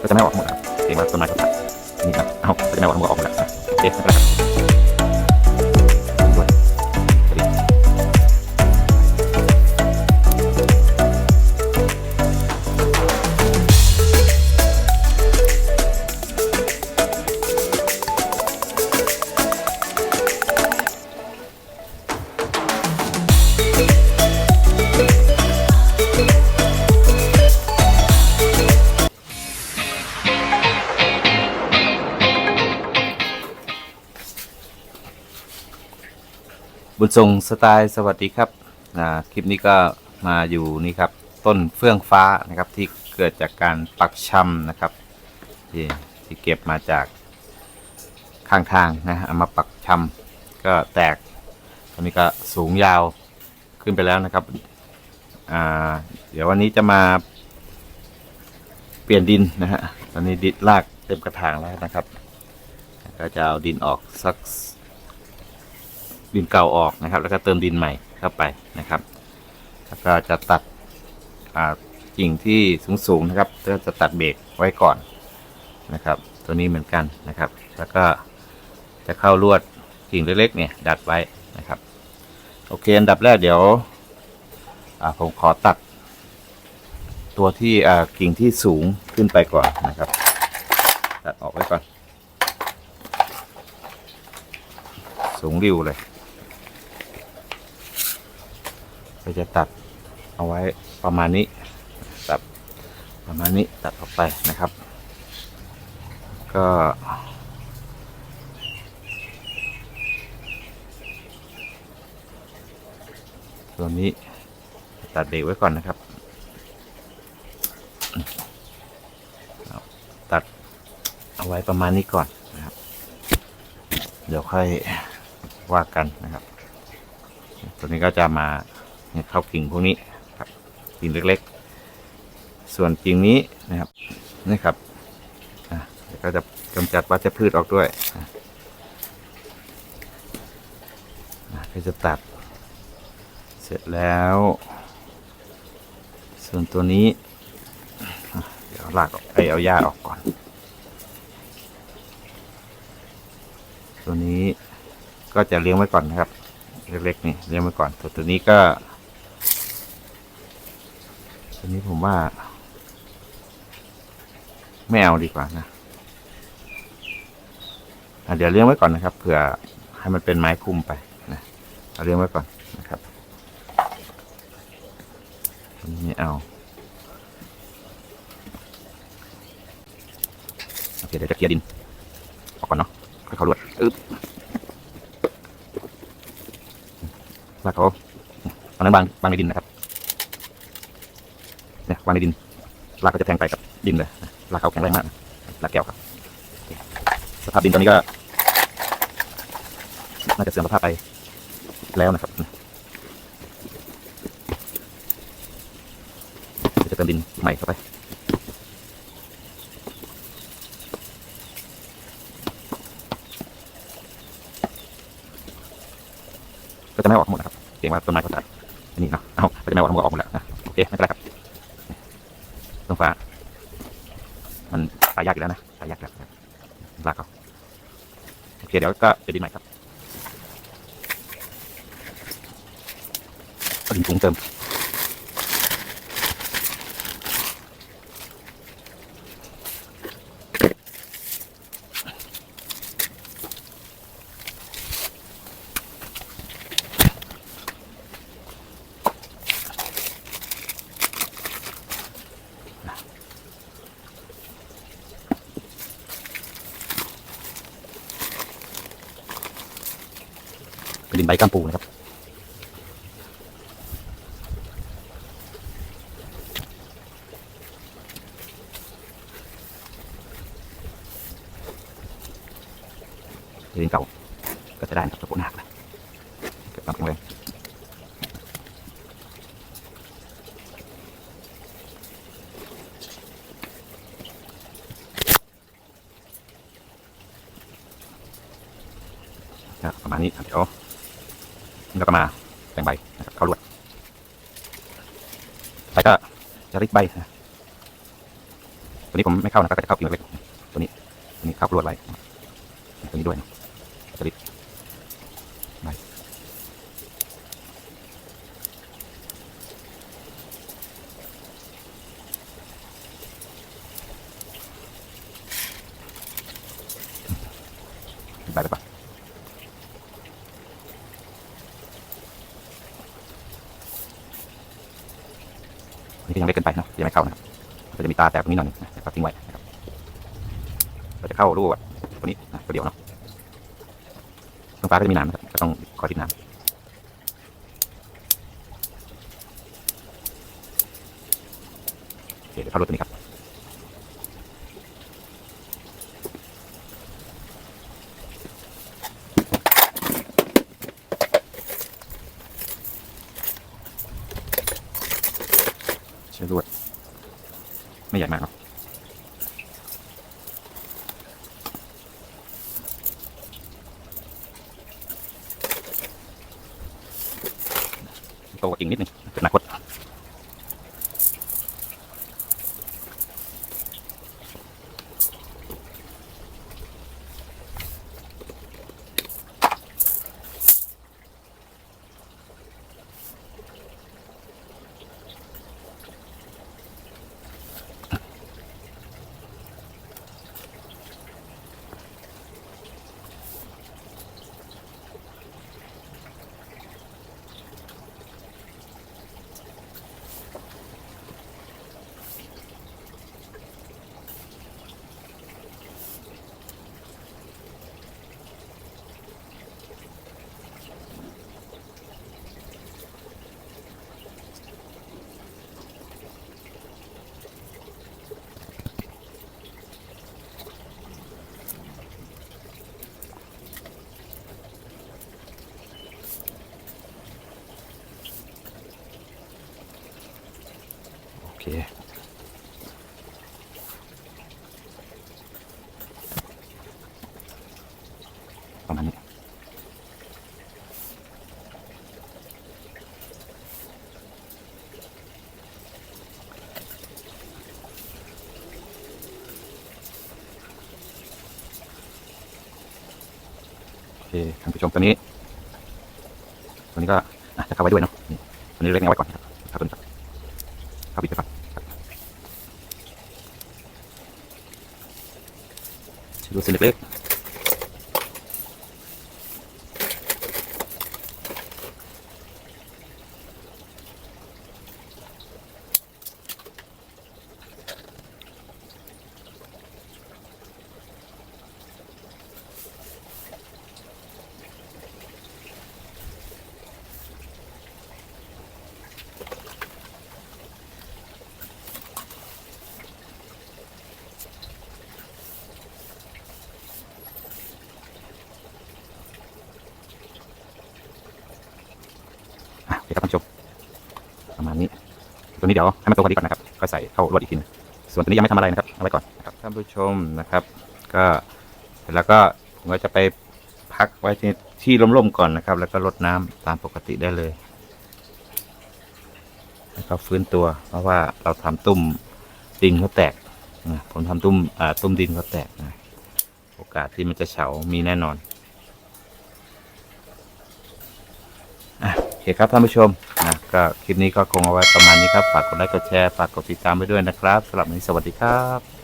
ก็จะไม่ออกหมดครับเองว่าต้นไม้ก็ตัดนี่ครับ เอาก็จะไม่ออกหมดออกหมดแล้วอะโอเคไม่เป็นะครับ บุญทรงสไตล์สวัสดีครับคลิปนี้ก็มาอยู่นี่ครับต้นเฟื่องฟ้านะครับที่เกิดจากการปักชำนะครับที่ที่เก็บมาจากข้างทางนะเอามาปักชำก็แตกตอนนี้ก็สูงยาวขึ้นไปแล้วนะครับเดี๋ยววันนี้จะมาเปลี่ยนดินนะฮะตอนนี้ดินลากเต็มกระถางแล้วนะครับ ก็จะเอาดินออกสัก ดินเก่าออกนะครับ แล้วก็เติมดินใหม่เข้าไปนะครับแล้วก็จะตัดกิ่งที่สูงๆนะครับก็จะตัดเบรกไว้ก่อนนะครับ ตัวนี้เหมือนกันนะครับ แล้วก็จะเข้าลวดกิ่งเล็กๆเนี่ยดัดไว้นะครับ โอเคอันดับแรกเดี๋ยวผมขอตัด ตัวที่กิ่งที่สูงขึ้นไปก่อนนะครับ ตัดออกไว้ก่อน สูงริวเลย ก็จะตัดเอาไว้ประมาณนี้ตัดประมาณนี้ตัดออกไปนะครับ ก็ตัวนี้ตัดเบรกไว้ก่อนนะครับ ตัดเอาไว้ประมาณนี้ก่อนนะครับ เดี๋ยวค่อยว่ากันนะครับ ตัวนี้ก็จะมา เนี่ยเข้ากิ่งพวกนี้ครับกิ่งเล็กๆ ส่วนกิ่งนี้นะครับนี่ครับเดี๋ยวก็จะกำจัดวัชพืชออกด้วยอะอะก็จะตัด เสร็จแล้ว ส่วนตัวนี้ เดี๋ยวลากไอเอาหญ้าออกก่อน ตัวนี้ก็จะเลี้ยงไว้ก่อนนะครับ เล็กๆนี่เลี้ยงไว้ก่อน ตัวตัวนี้ก็ ตัวนี้ผมว่า ไม่เอาดีกว่านะะเดี๋ยวเลี้ยงไว้ก่อนนะครับเผื่อให้มันเป็นไม้คุ้มไปนะเอาเลี้ยงไว้ก่อนนะครับตัวนี้ไม่เอาโอเคเดี๋ยวจะเคลียร์ดินออกก่อนเนาะค่อยเขารวดอึ๊บลากเขาตอนนั้นบางบางในดินนะครับ วางในดินลากก็จะแทงไปกับดินเลยนะลากเขาแข็งแรงมากนะลากแก้วครับ สภาพดินตอนนี้ก็น่าจะเสื่อมสภาพไปแล้วนะครับจะเติมดินใหม่เข้าไปก็จะไม่ออกหมดนะครับเกรงว่าต้นไม้ก็จะอันนี้เนาะเอาก็จะไม่ออกทั้งหมดออกหมดแล้วนะโอเคไม่เป็นไรครับ ตรงฟ้า มันตายยากอยู่แล้วนะตายยากแล้วลากเขาโอเคเดี๋ยวก็จะดินใหม่ครับเอาดินถุงเติม เป็นดินใบก้ามปูนะครับดินเก่าก็จะได้นะครับตะปูหนักนะเก็บความแข็งแรงนะครับประมาณนี้ครับเดี๋ยว แล้วก็มาแต่งใบนะครับเข้าลวดไปก็จะริกใบนะตัวนี้ผมไม่เข้านะครับก็จะเข้ากิ่งเล็กๆตัวนี้ตัวนี้เข้าลวดไว้ตัวนี้ด้วยนะจะริกใบใบไปปะอั นี่ก็ยังเล็กเกินไปเนะยังไม่เข้านะครับก็จะมีตาแตกตรงนี้หน่อยนึงนะก็ทิ้งไว้นะครับเราจะเข้ารูอะตัวนี้นะตัวเดียวเนาะตรงฟ้าก็จะมีน้ำนะครับก็ต้องคอยติดน้ำโอเคเดี๋ยวเข้ารถตัวนี้ครับ ใช้รวดไม่ใหญ่มากครับะโตกว่ากิ่งนิดนึงเป็นอนาคต โอ เค ประมาณนี้โอเคท่านผู้ชมตัวนี้ ตัวนี้ก็จะเข้าไว้ด้วยเนาะตัวนี้เล็กๆเอาไว้ก่อนครับข้าตัวนี้ก่อน เอาปิดไปก่อนครับดูสิเล็กะโอเคครับท่านผู้ชม ประมาณนี้ ตัวนี้เดี๋ยวให้มันตรงกันดีก่อนนะครับก็ใส่เข้ารวดอีกทีนึงส่วนตัวนี้ยังไม่ทำอะไรนะครับเอาไว้ก่อนนะครับท่านผู้ชมนะครับ ก็เสร็จแล้วก็ผมก็จะไปพักไว้ที่ที่ร่มๆก่อนนะครับ แล้วก็รดน้ำตามปกติได้เลยแล้วก็ฟื้นตัว เพราะว่าเราทำตุ้มดินเขาแตกนะผมทำตุ้มอ่าตุ้มดินเขาแตกนะโอกาสที่มันจะเฉา มีแน่นอนโอเคครับท่านผู้ชม นะก็คลิปนี้ก็คงเอาไว้ประมาณนี้ครับ ฝากกดไลค์กดแชร์ ฝากกดติดตามไปด้วยนะครับสำหรับวันนี้สวัสดีครับ